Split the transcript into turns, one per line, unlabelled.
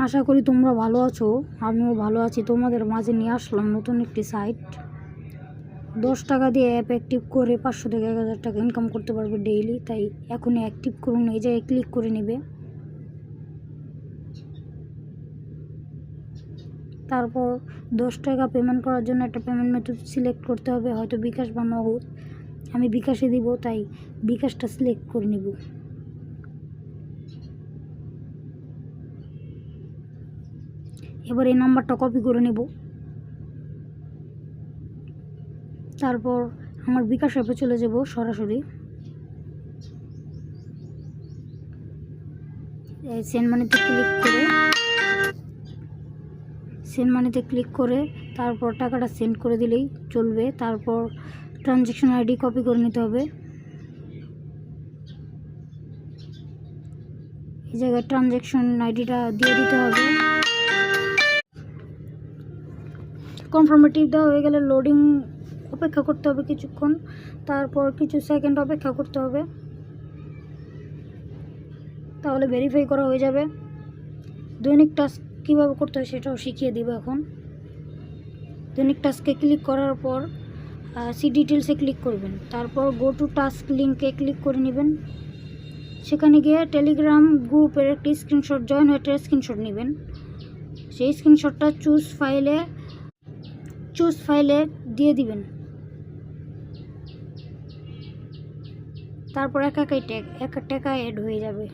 আশা করি তোমরা ভালো আছো, আমিও ভালো আছি। তোমাদের মাঝে নিয়ে আসলাম নতুন একটি সাইট দশ টাকা দিয়ে অ্যাপ অ্যাক্টিভ করে পাঁচশো থেকে এক হাজার টাকা ইনকাম করতে পারবে ডেইলি তাই এখনই অ্যাক্টিভ করুন, এই জায়গায় ক্লিক করে নেবে। তারপর দশ টাকা পেমেন্ট করার জন্য একটা পেমেন্ট মেথড সিলেক্ট করতে হবে, হয়তো বিকাশ বা নগদ। আমি বিকাশে দিব, তাই বিকাশটা সিলেক্ট করে নেব। এবার এই নাম্বারটা কপি করে নেব। তারপর আমার বিকাশ অ্যাপে চলে যাব সরাসরি। সেন্ড মানিতে ক্লিক করে সেন্ড মানিতে ক্লিক করে, তারপর টাকাটা সেন্ড করে দিলেই চলবে। তারপর ট্রানজ্যাকশন আইডি কপি করে নিতে হবে। এই জায়গায় ট্রানজ্যাকশন আইডিটা দিয়ে দিতে হবে। কনফার্মেটিভ দেওয়া হয়ে গেলে লোডিং অপেক্ষা করতে হবে কিছুক্ষণ, তারপর কিছু সেকেন্ড অপেক্ষা করতে হবে। তাহলে ভেরিফাই করা হয়ে যাবে। দৈনিক টাস্ক কীভাবে করতে হয় সেটাও শিখিয়ে দিব এখন। দৈনিক টাস্কে ক্লিক করার পর সি ডিটেলসে ক্লিক করবেন। তারপর গো টু টাস্ক লিঙ্কে ক্লিক করে নেবেন। সেখানে গিয়ে টেলিগ্রাম গ্রুপের একটি স্ক্রিনশট জয়েন হয়ে স্ক্রিনশট নেবেন। সেই স্ক্রিনশটটা চুজ ফাইলে চুজ ফাইলে দিয়ে দিবেন। তারপর একা একাই ট্যাগ একা টাকা অ্যাড হয়ে যাবে।